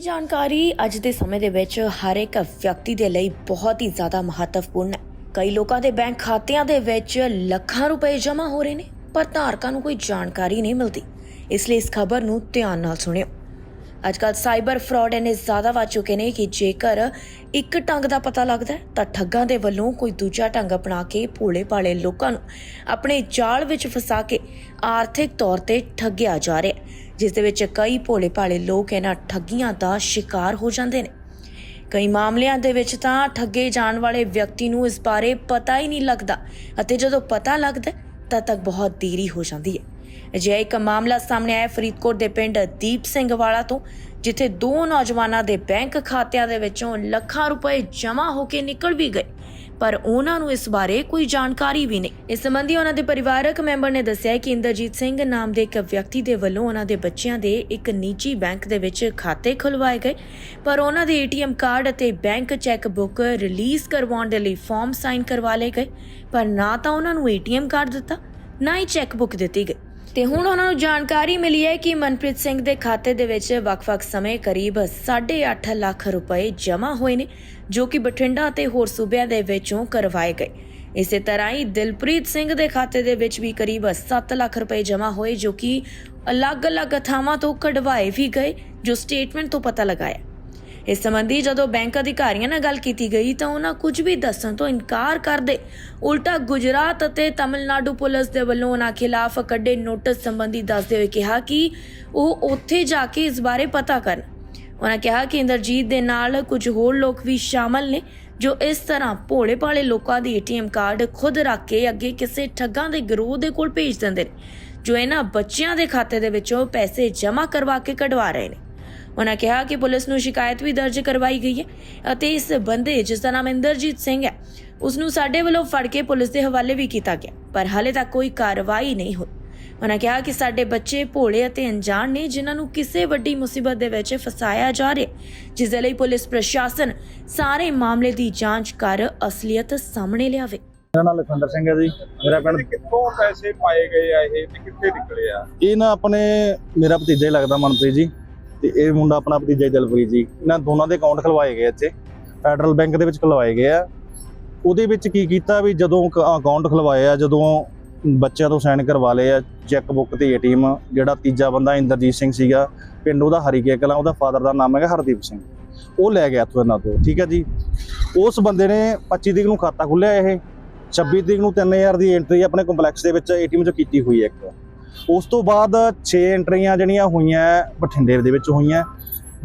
ਜਾਣਕਾਰੀ ਅੱਜ ਦੇ ਸਮੇਂ ਦੇ ਵਿੱਚ ਹਰ ਇੱਕ ਵਿਅਕਤੀ ਦੇ ਲਈ ਬਹੁਤ ਹੀ ਜ਼ਿਆਦਾ ਮਹੱਤਵਪੂਰਨ ਹੈ। ਕਈ ਲੋਕਾਂ ਦੇ ਬੈਂਕ ਖਾਤਿਆਂ ਦੇ ਵਿੱਚ ਲੱਖਾਂ ਰੁਪਏ ਜਮ੍ਹਾਂ ਹੋ ਰਹੇ ਨੇ, ਪਰ ਧਾਰਕਾਂ ਨੂੰ ਕੋਈ ਜਾਣਕਾਰੀ ਨਹੀਂ ਮਿਲਦੀ। ਇਸ ਲਈ ਇਸ ਖਬਰ ਨੂੰ ਧਿਆਨ ਨਾਲ ਸੁਣਿਓ। ਅੱਜਕੱਲ ਸਾਈਬਰ ਫਰਾਡ ਇੰਨੇ ਜ਼ਿਆਦਾ ਵੱਧ ਚੁੱਕੇ ਨੇ ਕਿ ਜੇਕਰ ਇੱਕ ਢੰਗ ਦਾ ਪਤਾ ਲੱਗਦਾ ਤਾਂ ਠੱਗਾਂ ਦੇ ਵੱਲੋਂ ਕੋਈ ਦੂਜਾ ਢੰਗ ਅਪਣਾ ਕੇ ਭੋਲੇ ਭਾਲੇ ਲੋਕਾਂ ਨੂੰ ਆਪਣੇ ਜਾਲ ਵਿੱਚ ਫਸਾ ਕੇ ਆਰਥਿਕ ਤੌਰ ਤੇ ਠੱਗਿਆ ਜਾ ਰਿਹਾ ਹੈ। ਜਿਸ ਦੇ ਵਿੱਚ ਕਈ ਭੋਲੇ ਭਾਲੇ ਲੋਕ ਇਹਨਾਂ ਠੱਗੀਆਂ ਦਾ ਸ਼ਿਕਾਰ ਹੋ ਜਾਂਦੇ ਨੇ। ਕਈ ਮਾਮਲਿਆਂ ਦੇ ਵਿੱਚ ਤਾਂ ਠੱਗੇ ਜਾਣ ਵਾਲੇ ਵਿਅਕਤੀ ਨੂੰ ਇਸ ਬਾਰੇ ਪਤਾ ਹੀ ਨਹੀਂ ਲੱਗਦਾ ਅਤੇ ਜਦੋਂ ਪਤਾ ਲੱਗਦਾ ਤਦ ਤੱਕ ਬਹੁਤ ਦੇਰੀ ਹੋ ਜਾਂਦੀ ਹੈ। ਅਜਿਹਾ ਇੱਕ ਮਾਮਲਾ ਸਾਹਮਣੇ ਆਇਆ ਫਰੀਦਕੋਟ ਦੇ ਪਿੰਡ ਦੀਪ ਸਿੰਘ ਵਾਲਾ ਤੋਂ, ਜਿੱਥੇ ਦੋ ਨੌਜਵਾਨਾਂ ਦੇ ਬੈਂਕ ਖਾਤਿਆਂ ਦੇ ਵਿੱਚੋਂ ਲੱਖਾਂ ਰੁਪਏ ਜਮ੍ਹਾਂ ਹੋ ਕੇ ਨਿਕਲ ਵੀ ਗਏ। ਪਰ ਉਹਨਾਂ ਨੂੰ ਇਸ ਬਾਰੇ ਕੋਈ ਜਾਣਕਾਰੀ ਵੀ ਨਹੀਂ। ਇਸ ਸੰਬੰਧੀ ਉਹਨਾਂ ਦੇ ਪਰਿਵਾਰਕ ਮੈਂਬਰ ਨੇ ਦੱਸਿਆ ਕਿ ਇੰਦਰਜੀਤ ਸਿੰਘ ਨਾਮ ਦੇ ਇੱਕ ਵਿਅਕਤੀ ਦੇ ਵੱਲੋਂ ਉਹਨਾਂ ਦੇ ਬੱਚਿਆਂ ਦੇ ਇੱਕ ਨਿੱਜੀ ਬੈਂਕ ਦੇ ਵਿੱਚ ਖਾਤੇ ਖੁਲਵਾਏ ਗਏ, ਪਰ ਉਹਨਾਂ ਦੇ ਏਟੀਐਮ ਕਾਰਡ ਅਤੇ ਬੈਂਕ ਚੈੱਕ ਬੁੱਕ ਰਿਲੀਜ਼ ਕਰਵਾਉਣ ਦੇ ਲਈ ਫਾਰਮ ਸਾਈਨ ਕਰਵਾ ਲਏ ਗਏ, ਪਰ ਨਾ ਤਾਂ ਉਹਨਾਂ ਨੂੰ ਏਟੀਐਮ ਕਾਰਡ ਦਿੱਤਾ, ਨਾ ਹੀ ਚੈੱਕ ਬੁੱਕ ਦਿੱਤੀ ਗਈ। ਤੇ ਹੁਣ ਉਹਨਾਂ ਨੂੰ ਜਾਣਕਾਰੀ ਮਿਲੀ ਹੈ ਕਿ ਮਨਪ੍ਰੀਤ ਸਿੰਘ ਦੇ ਖਾਤੇ ਦੇ ਵਿੱਚ ਵੱਖ-ਵੱਖ ਸਮੇਂ ਕਰੀਬ 8.5 ਲੱਖ ਰੁਪਏ ਜਮ੍ਹਾਂ ਹੋਏ ਨੇ, ਜੋ ਕਿ ਬਠਿੰਡਾ ਅਤੇ ਹੋਰ ਸੂਬਿਆਂ ਦੇ ਵਿੱਚੋਂ ਕਰਵਾਏ ਗਏ। ਇਸੇ ਤਰ੍ਹਾਂ ਹੀ ਦਿਲਪ੍ਰੀਤ ਸਿੰਘ ਦੇ ਖਾਤੇ ਦੇ ਵਿੱਚ ਵੀ ਕਰੀਬ 7 ਲੱਖ ਰੁਪਏ ਜਮ੍ਹਾਂ ਹੋਏ, ਜੋ ਕਿ ਅਲੱਗ-ਅਲੱਗ ਥਾਵਾਂ ਤੋਂ ਕਢਵਾਏ ਵੀ ਗਏ, ਜੋ ਸਟੇਟਮੈਂਟ ਤੋਂ ਪਤਾ ਲਗਾਇਆ। ਇਸ ਸੰਬੰਧੀ ਜਦੋਂ ਬੈਂਕ ਅਧਿਕਾਰੀਆਂ ਨਾਲ ਗੱਲ ਕੀਤੀ ਗਈ ਤਾਂ ਉਹਨਾਂ ਕੁਝ ਵੀ ਦੱਸਣ ਤੋਂ ਇਨਕਾਰ ਕਰਦੇ ਉਲਟਾ ਗੁਜਰਾਤ ਅਤੇ ਤਾਮਿਲਨਾਡੂ ਪੁਲਿਸ ਦੇ ਵੱਲੋਂ ਉਹਨਾਂ ਖਿਲਾਫ ਕੱਢੇ ਨੋਟਿਸ ਸੰਬੰਧੀ ਦੱਸਦੇ ਹੋਏ ਕਿਹਾ ਕਿ ਉਹ ਉੱਥੇ ਜਾ ਕੇ ਇਸ ਬਾਰੇ ਪਤਾ ਕਰਨ। ਉਹਨਾਂ ਕਿਹਾ ਕਿ ਇੰਦਰਜੀਤ ਦੇ ਨਾਲ ਕੁਝ ਹੋਰ ਲੋਕ ਵੀ ਸ਼ਾਮਲ ਨੇ ਜੋ ਇਸ ਤਰ੍ਹਾਂ ਭੋਲੇ ਭਾਲੇ ਲੋਕਾਂ ਦੀ ਏਟੀਐਮ ਕਾਰਡ ਖੁਦ ਰੱਖ ਕੇ ਅੱਗੇ ਕਿਸੇ ਠੱਗਾਂ ਦੇ ਗਰੋਹ ਦੇ ਕੋਲ ਭੇਜ ਦਿੰਦੇ ਨੇ, ਜੋ ਇਹਨਾਂ ਬੱਚਿਆਂ ਦੇ ਖਾਤੇ ਦੇ ਵਿੱਚੋਂ ਪੈਸੇ ਜਮ੍ਹਾਂ ਕਰਵਾ ਕੇ ਕਢਵਾ ਰਹੇ ਨੇ। ਉਹਨਾਂ ਕਿਹਾ ਕਿ ਪੁਲਿਸ ਨੂੰ ਸ਼ਿਕਾਇਤ ਵੀ ਦਰਜ ਕਰਵਾਈ ਗਈ ਹੈ ਅਤੇ ਇਸ ਬੰਦੇ ਜਿਸ ਦਾ ਨਾਮ ਇੰਦਰਜੀਤ ਸਿੰਘ ਹੈ ਉਸ ਨੂੰ ਸਾਡੇ ਵੱਲੋਂ ਫੜ ਕੇ ਪੁਲਿਸ ਦੇ ਹਵਾਲੇ ਵੀ ਕੀਤਾ ਗਿਆ ਪਰ ਹਾਲੇ ਤੱਕ ਕੋਈ ਕਾਰਵਾਈ ਨਹੀਂ ਹੋਈ। ਉਹਨਾਂ ਕਿਹਾ ਕਿ ਸਾਡੇ ਬੱਚੇ ਭੋਲੇ ਅਤੇ ਅਣਜਾਣ ਨੇ ਜਿਨ੍ਹਾਂ ਨੂੰ ਕਿਸੇ ਵੱਡੀ ਮੁਸੀਬਤ ਦੇ ਵਿੱਚ ਫਸਾਇਆ ਜਾ ਰਿਹਾ ਹੈ, ਜਿਸ ਦੇ ਲਈ ਪੁਲਿਸ ਪ੍ਰਸ਼ਾਸਨ ਸਾਰੇ ਮਾਮਲੇ ਦੀ ਜਾਂਚ ਕਰ ਅਸਲੀਅਤ ਸਾਹਮਣੇ ਲਿਆਵੇ। ਮੇਰਾ ਨਾਮ ਲਖਵਿੰਦਰ ਸਿੰਘ ਹੈ ਜੀ। ਮੇਰਾ ਪਿੰਡ ਕਿੱਥੋਂ ਪੈਸੇ ਪਾਏ ਗਏ ਆ ਇਹ ਤੇ ਕਿੱਥੇ ਨਿਕਲੇ ਆ? ਇਹ ਨਾ ਆਪਣੇ ਮੇਰਾ ਭਤੀਜਾ ਹੀ ਲੱਗਦਾ ਮਨਪ੍ਰੀਤ ਜੀ। ਤੇ ਇਹ ਮੁੰਡਾ ਆਪਣਾ ਭਤੀਜਾ ਹੀ ਜੀ। ਇਹਨਾਂ ਦੋਨਾਂ ਦੇ ਅਕਾਊਂਟ ਖਲਵਾਏ ਗਏ ਇੱਥੇ। ਫੈਡਰਲ ਬੈਂਕ ਦੇ ਵਿੱਚ ਖਲਵਾਏ ਗਏ ਆ। ਉਹਦੇ ਵਿੱਚ ਕੀ ਕੀਤਾ ਵੀ ਜਦੋਂ ਅਕਾਊਂਟ ਖਲਵਾਏ ਆ, ਜਦੋਂ ਬੱਚਿਆਂ ਤੋਂ ਸਾਈਨ ਕਰਵਾ ਲਏ ਆ ਚੈੱਕ ਬੁੱਕ ਤੇ ਏਟੀਐਮ ਜਿਹੜਾ ਤੀਜਾ ਬੰਦਾ ਇੰਦਰਜੀਤ ਸਿੰਘ ਸੀਗਾ, ਪਿੰਡ ਉਹਦਾ ਹਰੀਕੇ ਕਲਾਂ ਉਹਦਾ ਫਾਦਰ ਦਾ ਨਾਮ ਹੈਗਾ ਹਰਦੀਪ ਸਿੰਘ। ਉਹ ਲੈ ਗਿਆ ਇੱਥੋਂ ਇਹਨਾਂ ਤੋਂ, ਠੀਕ ਹੈ ਜੀ। ਉਸ ਬੰਦੇ ਨੇ 25 ਤਰੀਕ ਨੂੰ ਖਾਤਾ ਖੁੱਲਿਆ ਇਹ। 26 ਤਰੀਕ ਨੂੰ 3000 ਦੀ ਐਂਟਰੀ ਆਪਣੇ ਕੰਪਲੈਕਸ ਦੇ ਵਿੱਚ ਏਟੀਐਮ 'ਚੋਂ ਕੀਤੀ ਹੋਈ ਹੈ ਇੱਕ। ਉਸ ਤੋਂ ਬਾਅਦ 6 ਐਂਟਰੀਆਂ ਜਿਹੜੀਆਂ ਹੋਈਆਂ ਬਠਿੰਡੇ ਦੇ ਵਿੱਚ ਹੋਈਆਂ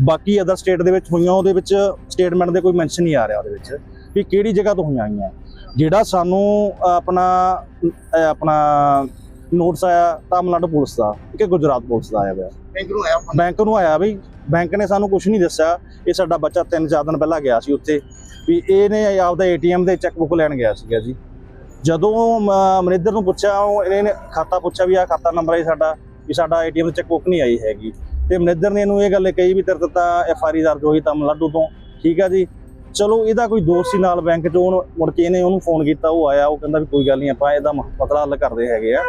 ਬਾਕੀ ਅਦਰ ਸਟੇਟ ਦੇ ਵਿੱਚ ਹੋਈਆਂ ਉਹਦੇ ਵਿੱਚ ਸਟੇਟਮੈਂਟ ਦੇ ਕੋਈ ਮੈਂਸ਼ਨ ਨਹੀਂ ਆ ਰਿਹਾ ਉਹਦੇ ਵਿੱਚ ਵੀ ਕਿਹੜੀ ਜਗ੍ਹਾ ਤੋਂ ਹੋਈਆਂ ਆਈਆਂ। ਜਿਹੜਾ ਸਾਨੂੰ ਆਪਣਾ ਆਪਣਾ ਨੋਟਿਸ ਆਇਆ ਤਾਮਿਲਨਾਡੂ ਪੁਲਿਸ ਦਾ ਕਿ ਗੁਜਰਾਤ ਪੁਲਿਸ ਦਾ ਆਇਆ ਹੋਇਆ। ਬੈਂਕ ਨੂੰ ਆਇਆ ਬੈਂਕ ਨੂੰ ਆਇਆ ਵੀ ਬੈਂਕ ਨੇ ਸਾਨੂੰ ਕੁਝ ਨਹੀਂ ਦੱਸਿਆ ਇਹ ਸਾਡਾ ਬੱਚਾ ਤਿੰਨ ਚਾਰ ਦਿਨ ਪਹਿਲਾਂ ਗਿਆ ਸੀ ਉੱਥੇ ਵੀ ਇਹਨੇ ਆਪਦਾ ਏਟੀਐਮ ਦੇ ਚੈੱਕ ਬੁੱਕ ਲੈਣ ਗਿਆ ਸੀਗਾ ਜੀ। ਜਦੋਂ ਮੈਨੇਜਰ ਨੂੰ ਪੁੱਛਿਆ, ਉਹ ਇਹਨੇ ਖਾਤਾ ਪੁੱਛਿਆ ਵੀ ਆ ਖਾਤਾ ਨੰਬਰ ਹੈ ਸਾਡਾ, ਵੀ ਸਾਡਾ ਏਟੀਐਮ ਚੈੱਕ ਬੁੱਕ ਨਹੀਂ ਆਈ ਹੈਗੀ। ਤੇ ਮੈਨੇਜਰ ਨੇ ਇਹਨੂੰ ਇਹ ਗੱਲ ਕਹੀ ਵੀ ਤੇਰੇ ਤੇ ਤਾਂ ਐਫ ਆਰ ਆਈ ਦਰਜ ਹੋਈ ਤਾਮਿਲਨਾਡੂ ਤੋਂ। ਠੀਕ ਆ ਜੀ? ਚਲੋ, ਇਹਦਾ ਕੋਈ ਦੋਸਤ ਸੀ ਨਾਲ ਬੈਂਕ 'ਚੋਂ ਮੁੜ ਕੇ ਇਹਨੇ ਉਹਨੂੰ ਫੋਨ ਕੀਤਾ, ਉਹ ਆਇਆ, ਉਹ ਕਹਿੰਦਾ ਵੀ ਕੋਈ ਗੱਲ ਨਹੀਂ, ਆਪਾਂ ਇਹਦਾ ਮ- ਮਸਲਾ ਹੱਲ ਕਰਦੇ ਹੈਗੇ ਆ।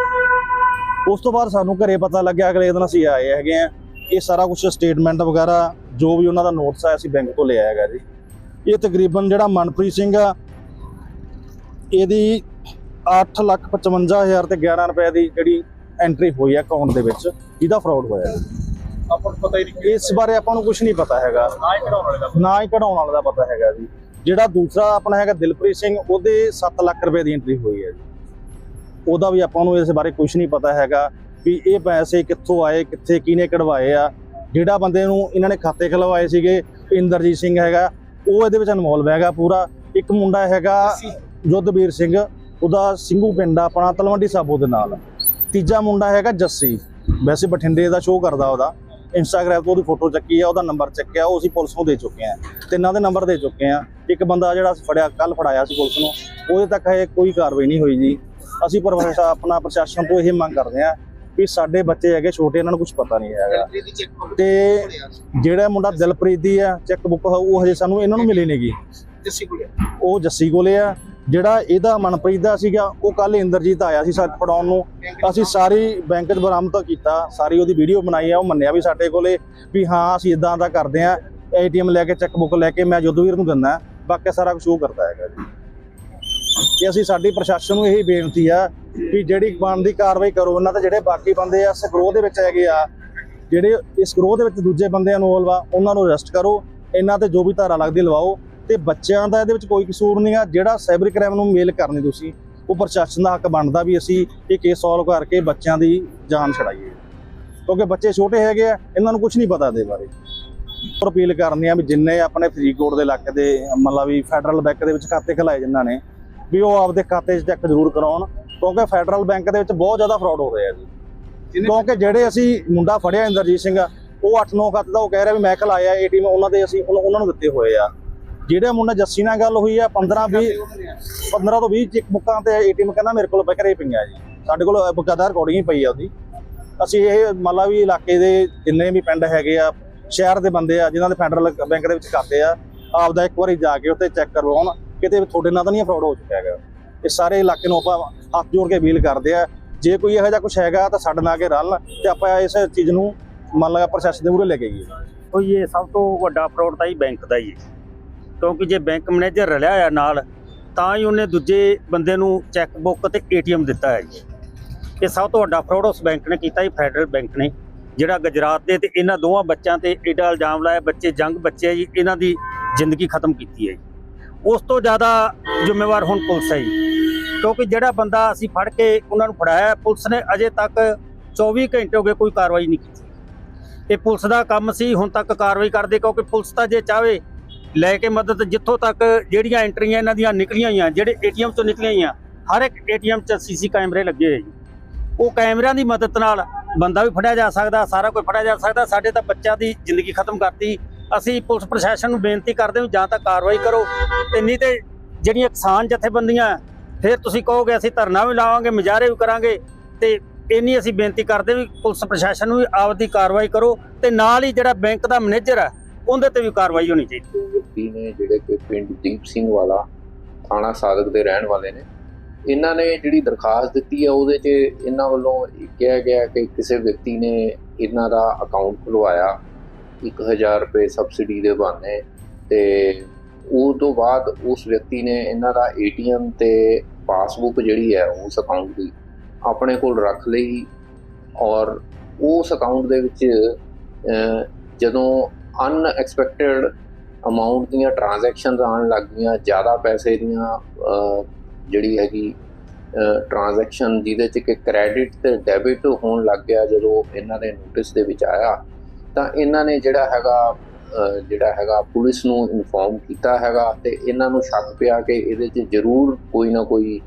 ਉਸ ਤੋਂ ਬਾਅਦ ਸਾਨੂੰ ਘਰੇ ਪਤਾ ਲੱਗਿਆ, ਅਗਲੇ ਦਿਨ ਅਸੀਂ ਆਏ ਹੈਗੇ ਆ। ਇਹ ਸਾਰਾ ਕੁਝ ਸਟੇਟਮੈਂਟ ਵਗੈਰਾ, ਜੋ ਵੀ ਉਹਨਾਂ ਦਾ ਨੋਟਸ ਆਇਆ ਸੀ ਬੈਂਕ ਤੋਂ ਲਿਆ ਹੈਗਾ ਜੀ। ਇਹ ਤਕਰੀਬਨ ਜਿਹੜਾ ਮਨਪ੍ਰੀਤ ਸਿੰਘ ਆ, ਇਹਦੀ 855000 ਤੇ 11 ਰੁਪਏ ਦੀ ਜਿਹੜੀ ਐਂਟਰੀ ਹੋਈ ਹੈ ਅਕਾਊਂਟ ਦੇ ਵਿੱਚ ਇਹਦਾ ਫਰਾਡ ਹੋਇਆ ਜੀ। ਆਪਾਂ ਨੂੰ ਪਤਾ ਹੀ ਨਹੀਂ ਇਸ ਬਾਰੇ ਆਪਾਂ ਨੂੰ ਕੁਝ ਨਹੀਂ ਪਤਾ ਹੈਗਾ। ਨਾ ਹੀ ਕਢਾਉਣ ਵਾਲੇ ਦਾ ਨਾ ਹੀ ਕਢਾਉਣ ਵਾਲੇ ਦਾ ਪਤਾ ਹੈਗਾ ਜੀ। ਜਿਹੜਾ ਦੂਸਰਾ ਆਪਣਾ ਹੈਗਾ ਦਿਲਪ੍ਰੀਤ ਸਿੰਘ ਉਹਦੇ 7 ਲੱਖ ਰੁਪਏ ਦੀ ਐਂਟਰੀ ਹੋਈ ਹੈ ਜੀ। ਉਹਦਾ ਵੀ ਆਪਾਂ ਨੂੰ ਇਸ ਬਾਰੇ ਕੁਝ ਨਹੀਂ ਪਤਾ ਹੈਗਾ ਵੀ ਇਹ ਪੈਸੇ ਕਿੱਥੋਂ ਆਏ ਕਿੱਥੇ ਕਿਹਨੇ ਕਢਵਾਏ ਆ। ਜਿਹੜਾ ਬੰਦੇ ਨੂੰ ਇਹਨਾਂ ਨੇ ਖਾਤੇ ਖਲਵਾਏ ਸੀਗੇ ਇੰਦਰਜੀਤ ਸਿੰਘ ਹੈਗਾ ਉਹ ਇਹਦੇ ਵਿੱਚ ਇਨਵੋਲਵ ਹੈਗਾ ਪੂਰਾ। ਇੱਕ ਮੁੰਡਾ ਹੈਗਾ ਜੁੱਧਵੀਰ ਸਿੰਘ। ਉਹਦਾ ਸਿੰਘੂ ਪਿੰਡ ਆ ਆਪਣਾ ਤਲਵੰਡੀ ਸਾਬੋ ਦੇ ਨਾਲ। ਤੀਜਾ ਮੁੰਡਾ ਹੈਗਾ ਜੱਸੀ। ਵੈਸੇ ਬਠਿੰਡੇ ਦਾ ਸ਼ੋਅ ਕਰਦਾ ਉਹਦਾ। ਇੰਸਟਾਗ੍ਰਾਮ ਤੋਂ ਉਹਦੀ ਫੋਟੋ ਚੱਕੀ ਆ ਉਹਦਾ ਨੰਬਰ ਚੱਕਿਆ ਉਹ ਅਸੀਂ ਪੁਲਿਸ ਨੂੰ ਦੇ ਚੁੱਕੇ ਆ ਤਿੰਨਾਂ ਦੇ ਨੰਬਰ ਦੇ ਚੁੱਕੇ ਆ ਇੱਕ ਬੰਦਾ ਜਿਹੜਾ ਫੜਿਆ ਕੱਲ ਫੜਾਇਆ ਸੀ ਪੁਲਿਸ ਨੂੰ। ਉਹਦੇ ਤੱਕ ਹਜੇ ਕੋਈ ਕਾਰਵਾਈ ਨਹੀਂ ਹੋਈ ਜੀ। ਅਸੀਂ ਪ੍ਰਸ਼ਾਸਨ ਆਪਣਾ ਪ੍ਰਸ਼ਾਸਨ ਤੋਂ ਇਹ ਮੰਗ ਕਰਦੇ ਆ ਵੀ ਸਾਡੇ ਬੱਚੇ ਹੈਗੇ ਛੋਟੇ ਇਹਨਾਂ ਨੂੰ ਕੁਝ ਪਤਾ ਨਹੀਂ ਹੈਗਾ। ਤੇ ਜਿਹੜਾ ਮੁੰਡਾ ਦਿਲਪ੍ਰੀਤ ਦੀ ਆ ਚੈੱਕ ਬੁੱਕ ਉਹ ਹਜੇ ਸਾਨੂੰ ਇਹਨਾਂ ਨੂੰ ਮਿਲੀ ਨਹੀਂਗੀ ਜੱਸੀ ਕੋਲ ਉਹ ਜੱਸੀ ਕੋਲੇ ਆ। ਜਿਹੜਾ ਇਹਦਾ ਮਨਪ੍ਰੀਤ ਦਾ ਸੀਗਾ, ਉਹ ਕੱਲ ਇੰਦਰਜੀਤ ਆਇਆ ਸੀ ਸਾਡੇ ਫੜਾਉਣ ਨੂੰ। ਅਸੀਂ ਸਾਰੀ ਬੈਂਕ 'ਚ ਬਰਾਮਦ ਕੀਤਾ, ਸਾਰੀ ਉਹਦੀ ਵੀਡੀਓ ਬਣਾਈ ਆ, ਉਹ ਮੰਨਿਆ ਵੀ ਸਾਡੇ ਕੋਲੇ ਵੀ ਹਾਂ, ਅਸੀਂ ਇਦਾਂ ਦਾ ਕਰਦੇ ਆ, ਏਟੀਐਮ ਲੈ ਕੇ ਚੈੱਕ ਬੁੱਕ ਲੈ ਕੇ, ਮੈਂ ਜੁੱਧਵੀਰ ਨੂੰ ਦਿੰਦਾ, ਬਾਕੀ ਸਾਰਾ ਕੁਝ ਉਹ ਕਰਦਾ ਹੈਗਾ ਜੀ। ਕਿ ਅਸੀਂ ਸਾਡੀ ਪ੍ਰਸ਼ਾਸਨ ਨੂੰ ਇਹੀ ਬੇਨਤੀ ਆ ਵੀ ਜਿਹੜੀ ਬਣਦੀ ਕਾਰਵਾਈ ਕਰੋ, ਉਹਨਾਂ ਤੇ ਜਿਹੜੇ ਬਾਕੀ ਬੰਦੇ ਆ ਸਕਰੋ ਦੇ ਵਿੱਚ ਹੈਗੇ ਆ, ਜਿਹੜੇ ਇਸ ਗਰੋਹ ਦੇ ਵਿੱਚ ਦੂਜੇ ਬੰਦੇ ਇਨਵੋਲਵ ਆ ਉਹਨਾਂ ਨੂੰ ਅਰੈਸਟ ਕਰੋ, ਇਹਨਾਂ ਤੇ ਜੋ ਵੀ ਧਾਰਾ ਲੱਗਦੀ ਲਵਾਓ ਤੇ ਬੱਚਿਆਂ ਦਾ ਇਹਦੇ ਵਿੱਚ ਕੋਈ ਕਸੂਰ ਨਹੀਂ ਆ। ਜਿਹੜਾ ਸਾਈਬਰ ਕ੍ਰਾਈਮ ਨੂੰ ਮੇਲ ਕਰਨੀ ਤੁਸੀਂ ਉਹ ਪ੍ਰਸ਼ਾਸਨ ਦਾ ਹੱਕ ਬਣਦਾ ਵੀ ਅਸੀਂ ਇਹ ਕੇਸ ਸੋਲਵ ਕਰਕੇ ਬੱਚਿਆਂ ਦੀ ਜਾਨ ਛੜਾਈਏ ਕਿਉਂਕਿ ਬੱਚੇ ਛੋਟੇ ਹੈਗੇ ਆ ਇਹਨਾਂ ਨੂੰ ਕੁਝ ਨਹੀਂ ਪਤਾ ਦੇ ਬਾਰੇ। ਔਰ ਅਪੀਲ ਕਰਨੀ ਆ ਵੀ ਜਿੰਨੇ ਆਪਣੇ ਫਰੀਦਕੋਟ ਦੇ ਇਲਾਕੇ ਦੇ ਮਤਲਬ ਵੀ ਫੈਡਰਲ ਬੈਂਕ ਦੇ ਵਿੱਚ ਖਾਤੇ ਖਲਾਏ ਜਿਨ੍ਹਾਂ ਨੇ ਵੀ ਉਹ ਆਪਦੇ ਖਾਤੇ 'ਚ ਚੈੱਕ ਜ਼ਰੂਰ ਕਰਾਉਣ ਕਿਉਂਕਿ ਫੈਡਰਲ ਬੈਂਕ ਦੇ ਵਿੱਚ ਬਹੁਤ ਜ਼ਿਆਦਾ ਫਰਾਡ ਹੋ ਰਿਹਾ ਜੀ। ਕਿਉਂਕਿ ਜਿਹੜੇ ਅਸੀਂ ਮੁੰਡਾ ਫੜਿਆ ਇੰਦਰਜੀਤ ਸਿੰਘ ਉਹ 8-9 ਖਾਤੇ ਦਾ ਉਹ ਕਹਿ ਰਿਹਾ ਵੀ ਮੈਂ ਖਲਾਇਆ ਏਟੀਐਮ ਉਹਨਾਂ ਦੇ ਅਸੀਂ ਉਹਨਾਂ ਨੂੰ ਦਿੱਤੇ ਹੋਏ ਆ। ਜਿਹੜੇ ਮੁੰਡਾ ਜੱਸੀ ਨਾਲ ਗੱਲ ਹੋਈ ਆ 15 20 15 ਤੋਂ 20 ਚੈੱਕ ਬੁੱਕਾਂ ਤੇ ਏਟੀਐਮ ਕਹਿੰਦਾ ਮੇਰੇ ਕੋਲ ਬਕਰੇ ਪਈਆਂ ਜੀ। ਸਾਡੇ ਕੋਲ ਬਕਾਇਦਾ ਰਿਕਾਰਡਿੰਗ ਹੀ ਪਈ ਆ ਉਹਦੀ। ਅਸੀਂ ਇਹ ਮੰਨ ਲਾ ਵੀ ਇਲਾਕੇ ਦੇ ਜਿੰਨੇ ਵੀ ਪਿੰਡ ਹੈਗੇ ਆ ਸ਼ਹਿਰ ਦੇ ਬੰਦੇ ਆ ਜਿਨ੍ਹਾਂ ਦੇ ਫੈਡਰਲ ਬੈਂਕ ਦੇ ਵਿੱਚ ਖਾਤੇ ਆ ਆਪਦਾ ਇੱਕ ਵਾਰੀ ਜਾ ਕੇ ਉੱਥੇ ਚੈੱਕ ਕਰਵਾਉਣ ਕਿਤੇ ਤੁਹਾਡੇ ਨਾਲ ਤਾਂ ਨਹੀਂ ਫਰਾਡ ਹੋ ਚੁੱਕਿਆ ਹੈਗਾ। ਇਹ ਸਾਰੇ ਇਲਾਕੇ ਨੂੰ ਆਪਾਂ ਹੱਥ ਜੋੜ ਕੇ ਅਪੀਲ ਕਰਦੇ ਆ ਜੇ ਕੋਈ ਇਹੋ ਜਿਹਾ ਕੁਝ ਹੈਗਾ ਤਾਂ ਸਾਡੇ ਨਾਲ ਆ ਕੇ ਰਲ ਤੇ ਆਪਾਂ ਇਸ ਚੀਜ਼ ਨੂੰ ਮੰਨ ਲਾ ਪ੍ਰੋਸੈਸ ਦੇ ਮੂਹਰੇ ਲੈ ਕੇ ਗਏ ਕੋਈ ਇਹ ਸਭ ਤੋਂ ਵੱਡਾ ਫਰਾਡ ਤਾਂ ਹੀ ਬੈਂਕ ਦਾ ਹੀ ਹੈ। ਕਿਉਂਕਿ ਜੇ ਬੈਂਕ ਮੈਨੇਜਰ ਰਲਿਆ ਹੋਇਆ ਨਾਲ, ਤਾਂ ਹੀ ਉਹਨੇ ਦੂਜੇ ਬੰਦੇ ਨੂੰ ਚੈੱਕ ਬੁੱਕ ਤੇ ਏਟੀਐਮ ਦਿੱਤਾ ਹੈ ਜੀ। ਇਹ ਸਭ ਤੋਂ ਵੱਡਾ ਫਰਾਡ ਉਸ ਬੈਂਕ ਨੇ ਕੀਤਾ ਜੀ ਫੈਡਰਲ ਬੈਂਕ ਨੇ, ਜਿਹੜਾ ਗੁਜਰਾਤ ਦੇ ਤੇ ਇਹਨਾਂ ਦੋਵਾਂ ਬੱਚਿਆਂ ਤੇ ਏਡਾ ਇਲਜ਼ਾਮ ਲਾਇਆ, ਬੱਚੇ ਜੰਗ ਬੱਚੇ ਆ ਜੀ, ਇਹਨਾਂ ਦੀ ਜ਼ਿੰਦਗੀ ਖਤਮ ਕੀਤੀ ਹੈ ਜੀ। ਉਸ ਤੋਂ ਜ਼ਿਆਦਾ ਜ਼ਿੰਮੇਵਾਰ ਹੁਣ ਪੁਲਿਸ ਹੈ ਜੀ। ਕਿਉਂਕਿ ਜਿਹੜਾ ਬੰਦਾ ਅਸੀਂ ਫੜ ਕੇ ਉਹਨਾਂ ਨੂੰ ਫੜਾਇਆ, ਪੁਲਿਸ ਨੇ ਅਜੇ ਤੱਕ 24 ਘੰਟੇ ਹੋ ਗਏ ਕੋਈ ਕਾਰਵਾਈ ਨਹੀਂ ਕੀਤੀ। ਇਹ ਪੁਲਿਸ ਦਾ ਕੰਮ ਸੀ, ਹੁਣ ਤੱਕ ਕਾਰਵਾਈ ਕਰਦੇ, ਕਿਉਂਕਿ ਪੁਲਿਸ ਤਾਂ ਜੇ ਚਾਵੇ ਲੈ ਕੇ ਮਦਦ ਜਿੱਥੋਂ ਤੱਕ ਜਿਹੜੀਆਂ ਐਂਟਰੀਆਂ ਇਹਨਾਂ ਦੀਆਂ ਨਿਕਲੀਆਂ ਹੋਈਆਂ, ਜਿਹੜੇ ਏਟੀਐਮ ਤੋਂ ਨਿਕਲੀਆਂ ਹੋਈਆਂ, ਹਰ ਇੱਕ ਏਟੀਐਮ 'ਚ ਸੀਸੀ ਕੈਮਰੇ ਲੱਗੇ ਹੋਏ ਜੀ। ਉਹ ਕੈਮਰਿਆਂ ਦੀ ਮਦਦ ਨਾਲ ਬੰਦਾ ਵੀ ਫੜਿਆ ਜਾ ਸਕਦਾ, ਸਾਰਾ ਕੁਝ ਫੜਿਆ ਜਾ ਸਕਦਾ, ਸਾਡੇ ਤਾਂ ਬੱਚਿਆਂ ਦੀ ਜ਼ਿੰਦਗੀ ਖਤਮ ਕਰਤੀ। ਅਸੀਂ ਪੁਲਿਸ ਪ੍ਰਸ਼ਾਸਨ ਨੂੰ ਬੇਨਤੀ ਕਰਦੇ ਹਾਂ ਵੀ ਜਾਂ ਤਾਂ ਕਾਰਵਾਈ ਕਰੋ ਤੇ ਨਹੀਂ ਤੇ ਜਿਹੜੀਆਂ ਕਿਸਾਨ ਜਥੇਬੰਦੀਆਂ, ਫਿਰ ਤੁਸੀਂ ਕਹੋਗੇ ਅਸੀਂ ਧਰਨਾ ਵੀ ਲਾਵਾਂਗੇ, ਮੁਜ਼ਾਹਰੇ ਵੀ ਕਰਾਂਗੇ ਤੇ ਇੰਨੀ ਅਸੀਂ ਬੇਨਤੀ ਕਰਦੇ ਵੀ ਪੁਲਿਸ ਪ੍ਰਸ਼ਾਸਨ ਨੂੰ ਵੀ ਆਪਦੀ ਕਾਰਵਾਈ ਕਰੋ ਤੇ ਨਾਲ ਹੀ ਜਿਹੜਾ ਬੈਂਕ ਦਾ ਮੈਨੇਜਰ ਹੈ ਉਹਦੇ ਤੇ ਵੀ ਕਾਰਵਾਈ ਹੋਣੀ ਚਾਹੀਦੀ। ਵਿਅਕਤੀ ਨੇ ਜਿਹੜੇ ਕਿ ਪਿੰਡ ਦੀਪ ਸਿੰਘ ਵਾਲਾ, ਥਾਣਾ ਸਾਦਕ ਦੇ ਰਹਿਣ ਵਾਲੇ ਨੇ, ਇਹਨਾਂ ਨੇ ਜਿਹੜੀ ਦਰਖਾਸਤ ਦਿੱਤੀ ਹੈ ਉਹਦੇ 'ਚ ਇਹਨਾਂ ਵੱਲੋਂ ਇਹ ਕਿਹਾ ਗਿਆ ਕਿ ਕਿਸੇ ਵਿਅਕਤੀ ਨੇ ਇਹਨਾਂ ਦਾ ਅਕਾਊਂਟ ਖੁਲਵਾਇਆ 1000 ਰੁਪਏ ਸਬਸਿਡੀ ਦੇ ਬਹਾਨੇ ਤੇ ਉਹ ਤੋਂ ਬਾਅਦ ਉਸ ਵਿਅਕਤੀ ਨੇ ਇਹਨਾਂ ਦਾ ਏਟੀਐਮ ਤੇ ਪਾਸਬੁੱਕ ਜਿਹੜੀ ਹੈ, ਉਸ ਅਕਾਊਂਟ ਦੀ ਆਪਣੇ ਕੋਲ ਰੱਖ ਲਈ ਔਰ ਉਸ ਅਕਾਊਂਟ ਦੇ ਵਿੱਚ ਜਦੋਂ ਅਨਐਕਸਪੈਕਟਿਡ ਅਮਾਉਂਟ ਦੀਆਂ ਟ੍ਰਾਂਜੈਕਸ਼ਨਸ ਆਉਣ ਲੱਗ ਗਈਆਂ, ਜ਼ਿਆਦਾ ਪੈਸੇ ਦੀਆਂ ਜਿਹੜੀ ਹੈਗੀ ਟ੍ਰਾਂਜੈਕਸ਼ਨ ਜਿਹਦੇ ਚ ਕਿ ਕ੍ਰੈਡਿਟ ਤੇ ਡੈਬਿਟ ਹੋਣ ਲੱਗ ਗਿਆ ਜਦੋਂ ਇਹਨਾਂ ਦੇ ਨੋਟਿਸ ਦੇ ਵਿੱਚ ਆਇਆ, ਤਾਂ ਇਹਨਾਂ ਨੇ ਜਿਹੜਾ ਹੈਗਾ ਜਿਹੜਾ ਹੈਗਾ ਪੁਲਿਸ ਨੂੰ ਇਨਫੋਰਮ ਕੀਤਾ ਹੈਗਾ ਤੇ ਇਹਨਾਂ ਨੂੰ ਸ਼ੱਕ ਪਿਆ ਕਿ ਇਹਦੇ 'ਚ ਜ਼ਰੂਰ ਕੋਈ ਨਾ ਕੋਈ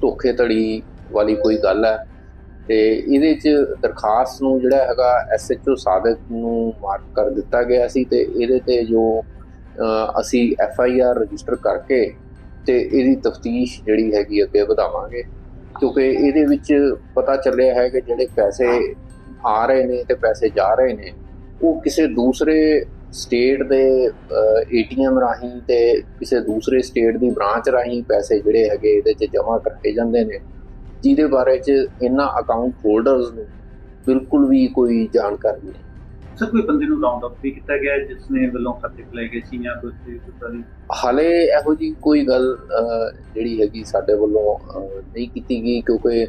ਧੋਖੇਧੜੀ ਵਾਲੀ ਕੋਈ ਗੱਲ ਹੈ। ਤੇ ਇਹਦੇ 'ਚ ਦਰਖਾਸਤ ਨੂੰ ਜਿਹੜਾ ਹੈਗਾ ਐਸਐਚਓ ਸਾਦਕ ਨੂੰ ਮਾਰਕ ਕਰ ਦਿੱਤਾ ਗਿਆ ਸੀ ਤੇ ਇਹਦੇ ਤੇ ਜੋ ਅਹ, ਅਸੀਂ ਐਫਆਈਆਰ ਰਜਿਸਟਰ ਕਰਕੇ ਤੇ ਇਹਦੀ ਤਫਤੀਸ਼ ਜਿਹੜੀ ਹੈਗੀ ਅੱਗੇ ਵਧਾਵਾਂਗੇ। ਕਿਉਂਕਿ ਇਹਦੇ ਵਿੱਚ ਪਤਾ ਚੱਲਿਆ ਹੈ ਕਿ ਜਿਹੜੇ ਪੈਸੇ ਆ ਰਹੇ ਨੇ ਤੇ ਪੈਸੇ ਜਾ ਰਹੇ ਨੇ ਉਹ ਕਿਸੇ ਦੂਸਰੇ ਸਟੇਟ ਦੇ ਏਟੀਐਮ ਰਾਹੀਂ ਤੇ ਕਿਸੇ ਦੂਸਰੇ ਸਟੇਟ ਦੀ ਬ੍ਰਾਂਚ ਰਾਹੀਂ ਪੈਸੇ ਜਿਹੜੇ ਹੈਗੇ ਇਹਦੇ 'ਚ ਜਮ੍ਹਾਂ ਕਰਾਏ ਜਾਂਦੇ ਨੇ। ਜਿਹਦੇ ਬਾਰੇ 'ਚ ਇਹਨਾਂ ਅਕਾਊਂਟ ਹੋਲਡਰਸ ਨੂੰ ਬਿਲਕੁਲ ਵੀ ਕੋਈ ਜਾਣਕਾਰੀ ਨਹੀਂ। ਸਰ ਕੋਈ ਬੰਦੇ ਨੂੰ ਰਾਉਂਡ ਅਪ ਵੀ ਕੀਤਾ ਗਿਆ ਜਿਸ ਨੇ ਵੱਲੋਂ ਖਾਤੇ ਖੁਲਾਏ ਗਏ ਸੀ ਜਾਂ ਦੀ ਹਾਲੇ ਇਹੋ ਜੀ ਕੋਈ ਗੱਲ ਜਿਹੜੀ ਹੈਗੀ ਸਾਡੇ ਵੱਲੋਂ ਨਹੀਂ ਕੀਤੀ ਗਈ ਕਿਉਂਕਿ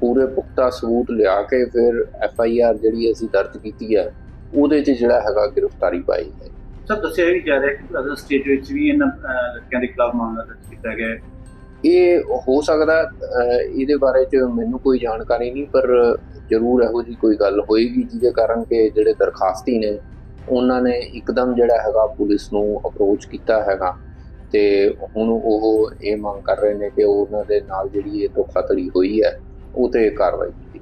ਪੂਰੇ ਪੁਖਤਾ ਸਬੂਤ ਲਿਆ ਕੇ ਫਿਰ ਐਫ ਆਈ ਆਰ ਜਿਹੜੀ ਅਸੀਂ ਦਰਜ ਕੀਤੀ ਹੈ ਉਹਦੇ 'ਚ ਜਿਹੜਾ ਹੈਗਾ ਗ੍ਰਿਫਤਾਰੀ ਪਾਈ ਹੈ ਸਰ ਦੱਸਿਆ ਵੀ ਜਾ ਰਿਹਾ ਕਿ ਅਦਰ ਸਟੇਟ ਵਿੱਚ ਵੀ ਇਹਨਾਂ ਲੜਕਿਆਂ ਦੇ ਖਿਲਾਫ ਮਾਮਲਾ ਦਰਜ ਕੀਤਾ ਗਿਆ ਹੈ। ਇਹ ਹੋ ਸਕਦਾ ਇਹਦੇ ਬਾਰੇ 'ਚ ਮੈਨੂੰ ਕੋਈ ਜਾਣਕਾਰੀ ਨਹੀਂ, ਪਰ ਜ਼ਰੂਰ ਇਹੋ ਜੀ ਕੋਈ ਗੱਲ ਹੋਏਗੀ, ਜਿਹਦੇ ਕਾਰਨ ਕਿ ਜਿਹੜੇ ਦਰਖਾਸਤੀ ਨੇ, ਉਹਨਾਂ ਨੇ ਇੱਕਦਮ ਜਿਹੜਾ ਹੈਗਾ ਪੁਲਿਸ ਨੂੰ ਅਪਰੋਚ ਕੀਤਾ ਹੈਗਾ। ਤੇ ਹੁਣ ਉਹ ਇਹ ਮੰਗ ਕਰ ਰਹੇ ਨੇ ਕਿ ਉਹਨਾਂ ਦੇ ਨਾਲ ਜਿਹੜੀ ਇਹ ਧੋਖਾਧੜੀ ਹੋਈ ਹੈ, ਉਹ ਤੇ ਕਾਰਵਾਈ ਕੀਤੀ